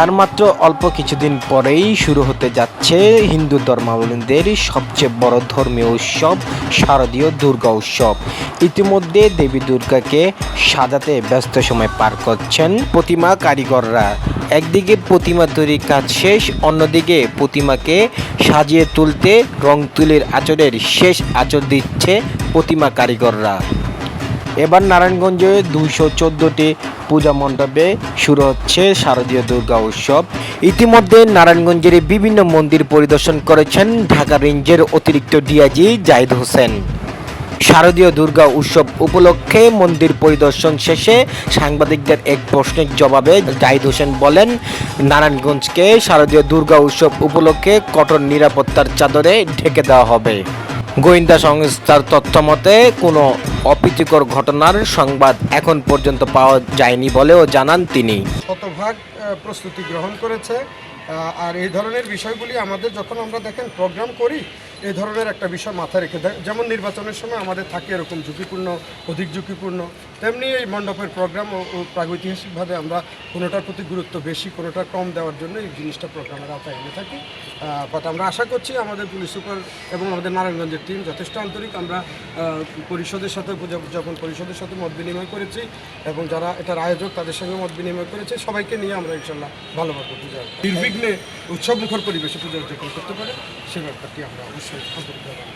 আর মাত্র অল্প কিছুদিন পরেই শুরু হতে যাচ্ছে হিন্দু ধর্মাবলম্বীদের সবচেয়ে বড় ধর্মীয় উৎসব, শারদীয় দুর্গা উৎসব। ইতিমধ্যে দেবী দুর্গাকে সাজাতে ব্যস্ত সময় পার করছেন প্রতিমা কারিগররা। একদিকে প্রতিমা তৈরির কাজ শেষ, অন্যদিকে প্রতিমাকে সাজিয়ে তুলতে রং তুলির আচরের শেষ আচর দিচ্ছে প্রতিমা কারিগররা। এবার নারায়ণগঞ্জে দুইশো চোদ্দোটি পূজা মণ্ডপে শুরু হচ্ছে শারদীয় দুর্গা উৎসব। ইতিমধ্যে নারায়ণগঞ্জের বিভিন্ন মন্দির পরিদর্শন করেছেন ঢাকা রেঞ্জের অতিরিক্ত ডিআইজি জাহিদ হোসেন। শারদীয় দুর্গা উৎসব উপলক্ষে মন্দির পরিদর্শন শেষে সাংবাদিকদের এক প্রশ্নের জবাবে জাহিদ হোসেন বলেন, নারায়ণগঞ্জকে শারদীয় দুর্গা উৎসব উপলক্ষে কঠোর নিরাপত্তার চাদরে ঢেকে দেওয়া হবে। গোয়েন্দা সংস্থার তথ্য মতে, কোনো অপ্রীতিকর ঘটনার সংবাদ এখন পর্যন্ত পাওয়া যায়নি বলেও জানান তিনি। শতভাগ প্রস্তুতি গ্রহণ করেছে। আর এই ধরনের বিষয়গুলি আমাদের যখন আমরা দেখেন প্রোগ্রাম করি এই ধরনের একটা বিষয় মাথায় রেখে দেয়। যেমন নির্বাচনের সময় আমাদের থাকে এরকম ঝুঁকিপূর্ণ, অধিক ঝুঁকিপূর্ণ। তেমনি এই মণ্ডপের প্রোগ্রাম ও প্রাগৈতিহাসিকভাবে আমরা কোনোটার প্রতি গুরুত্ব বেশি, কোনোটা কম দেওয়ার জন্য এই জিনিসটা প্রোগ্রামের আওতায় এনে থাকি। বাট আমরা আশা করছি আমাদের পুলিশ সুপার এবং আমাদের নারায়ণগঞ্জের টিম যথেষ্ট আন্তরিক। আমরা পরিষদের সাথে যখন পরিষদের সাথে মত বিনিময় করেছি এবং যারা এটার আয়োজক তাদের সঙ্গে মত বিনিময় করেছে, সবাইকে নিয়ে আমরা ইনশাল্লাহ ভালোভাবে পূজা, নির্বিঘ্নে উৎসব মুখর পরিবেশে পূজা উদযাপন করতে পারে। সে ব্যাপারটি আমরা অবশ্যই 하도록 하겠습니다.